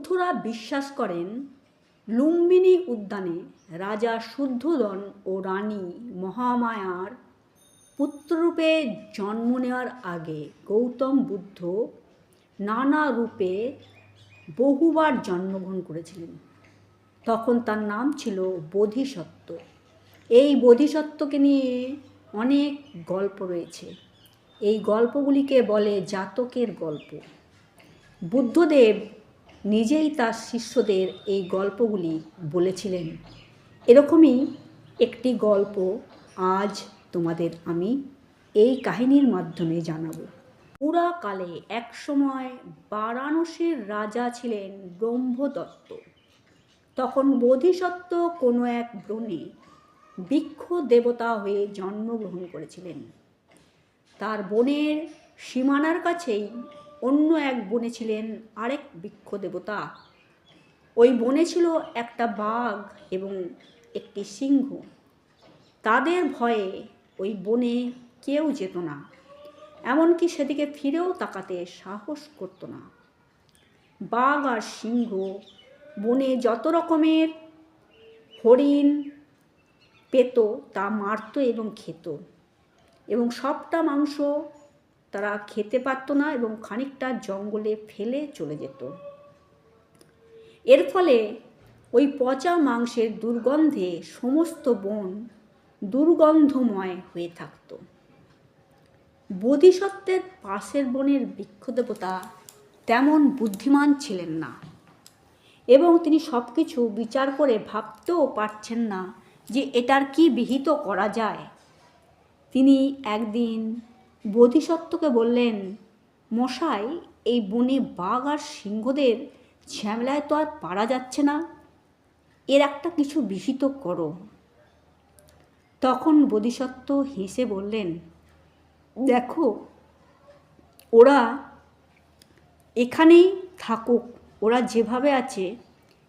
বৌদ্ধরা বিশ্বাস করেন, লুম্বিনী উদ্যানে রাজা শুদ্ধোদন ও রানী মহামায়ার পুত্ররূপে জন্ম নেওয়ার আগে গৌতম বুদ্ধ নানা রূপে বহুবার জন্মগ্রহণ করেছিলেন। তখন তার নাম ছিল বোধিসত্ত্ব। এই বোধিসত্ত্বকে নিয়ে অনেক গল্প রয়েছে। এই গল্পগুলিকে বলে জাতকের গল্প। বুদ্ধদেব নিজেই তার শিষ্যদের এই গল্পগুলি বলেছিলেন। এরকমই একটি গল্প আজ তোমাদের আমি এই কাহিনীর মাধ্যমে জানাব। পুরাকালে একসময় বারাণসীর রাজা ছিলেন ব্রহ্মদত্ত। তখন বোধিসত্ত্ব কোনো এক ব্রণে বৃক্ষ দেবতা হয়ে জন্মগ্রহণ করেছিলেন। তার বনের সীমানার কাছেই অন্য এক বনে ছিলেন আরেক বৃক্ষ দেবতা। ওই বনে ছিল একটা বাঘ এবং একটি সিংহ। তাদের ভয়ে ওই বনে কেউ যেত না, এমনকি সেদিকে ফিরেও তাকাতে সাহস করতো না। বাঘ আর সিংহ বনে যত রকমের হরিণ পেত তা মারত এবং খেত, এবং সবটা মাংস তারা খেতে পারত না এবং খানিকটা জঙ্গলে ফেলে চলে যেত। এর ফলে ওই পচা মাংসের দুর্গন্ধে সমস্ত বন দুর্গন্ধময় হয়ে থাকত। বোধিসত্ত্বের পাশের বনের বৃক্ষদেবতা তেমন বুদ্ধিমান ছিলেন না এবং তিনি সব কিছু বিচার করে ভাবতেও পারছেন না যে এটার কি বিহিত করা যায়। তিনি একদিন বোধিসত্ত্বকে বললেন, মশাই, এই বনে বাঘ আর সিংহদের ঝামেলায় তো আর পারা যাচ্ছে না। এর একটা কিছু বিহিত করো। তখন বোধিসত্ত্ব হেসে বললেন, দেখো, ওরা এখানেই থাকুক, ওরা যেভাবে আছে,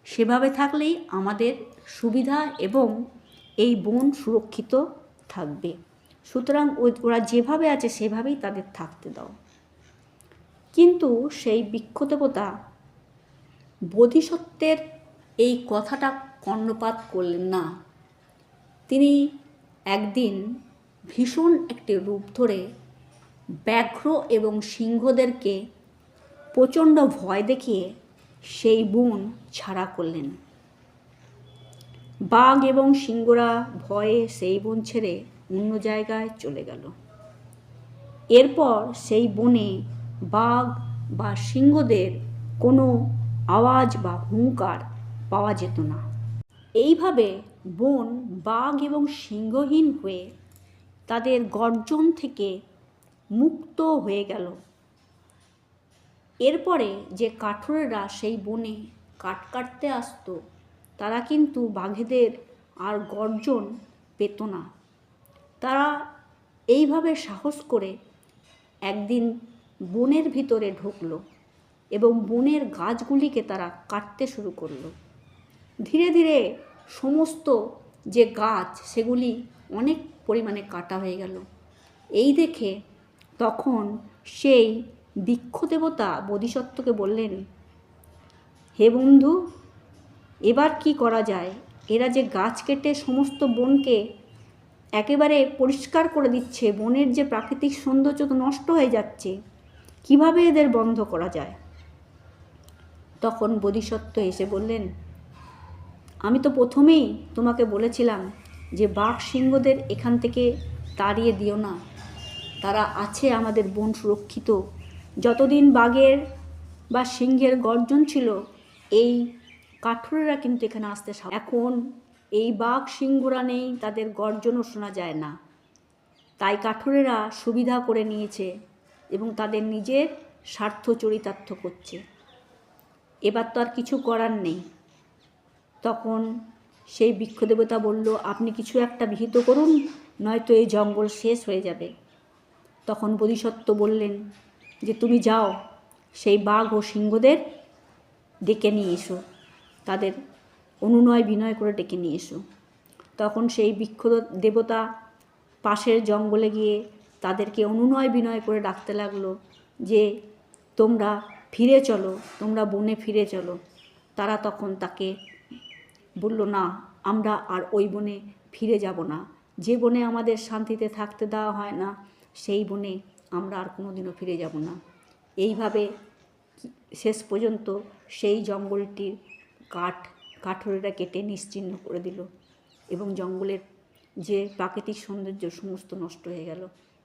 সেভাবে থাকলেই আমাদের সুবিধা এবং এই বন সুরক্ষিত থাকবে। সুতরাং ওরা যেভাবে আছে, সেভাবেই তাদের থাকতে দাও। কিন্তু সেই বৃক্ষদেবতা বোধিসত্ত্বের এই কথাটা কর্ণপাত করলেন না। তিনি একদিন ভীষণ একটি রূপ ধরে ব্যাঘ্র এবং সিংহদেরকে প্রচণ্ড ভয় দেখিয়ে সেই বন ছাড়া করলেন। বাঘ এবং সিংহরা ভয়ে সেই বন ছেড়ে অন্য জায়গায় চলে গেল। এরপর সেই বনে বাঘ বা সিংহদের কোনো আওয়াজ বা হুঙ্কার পাওয়া যেত না। এইভাবে বন বাঘ এবং সিংহহীন হয়ে তাদের গর্জন থেকে মুক্ত হয়ে গেল। এরপরে যে কাঠুরেরা সেই বনে কাঠ কাটতে আসতো, তারা কিন্তু বাঘেদের আর গর্জন পেত না। তারা এইভাবে সাহস করে একদিন বনের ভিতরে ঢুকলো এবং বনের গাছগুলিকে তারা কাটতে শুরু করল। ধীরে ধীরে সমস্ত যে গাছ, সেগুলি অনেক পরিমাণে কাটা হয়ে গেল। এই দেখে তখন সেই বৃক্ষ দেবতা বোধিসত্ত্বকে বললেন, হে বন্ধু, এবার কি করা যায়? এরা যে গাছ কেটে সমস্ত বনকে একেবারে পরিষ্কার করে দিচ্ছে, বনের যে প্রাকৃতিক সৌন্দর্য তো নষ্ট হয়ে যাচ্ছে। কীভাবে এদের বন্ধ করা যায়? তখন বোধিসত্ত্ব এসে বললেন, আমি তো প্রথমেই তোমাকে বলেছিলাম যে বাঘ সিংহদের এখান থেকে তাড়িয়ে দিও না। তারা আছে আমাদের বন সুরক্ষিত। যতদিন বাঘের বা সিংহের গর্জন ছিল, এই কাঠুরেরা কিন্তু এখানে আসতে এখন এই বাঘ সিংহরা নেই, তাদের গর্জনও শোনা যায় না। তাই কাঠুরেরা সুবিধা করে নিয়েছে এবং তাদের নিজের স্বার্থ চরিতার্থ করছে। এবার তো আর কিছু করার নেই। তখন সেই বৃক্ষদেবতা বলল, আপনি কিছু একটা বিহিত করুন, নয়তো এই জঙ্গল শেষ হয়ে যাবে। তখন বোধিসত্ত্ব বললেন, যে তুমি যাও, সেই বাঘ ও সিংহদের ডেকে নিয়ে এসো। তাদের অনুনয় বিনয় করে ডেকে নিয়ে এসো। তখন সেই বৃক্ষ দেবতা পাশের জঙ্গলে গিয়ে তাদেরকে অনুনয় বিনয় করে ডাকতে লাগল যে, তোমরা ফিরে চলো, তোমরা বনে ফিরে চলো। তারা তখন তাকে বলল, না, আমরা আর ওই বনে ফিরে যাব না। যে বনে আমাদের শান্তিতে থাকতে দেওয়া হয় না, সেই বনে আমরা আর কোনোদিনও ফিরে যাব না। এইভাবে শেষ পর্যন্ত সেই জঙ্গলটির কাঠ কাঠুরেরা কেটে নিশ্চিহ্ন করে দিল এবং জঙ্গলের যে প্রাকৃতিক সৌন্দর্য সমস্ত নষ্ট হয়ে গেল।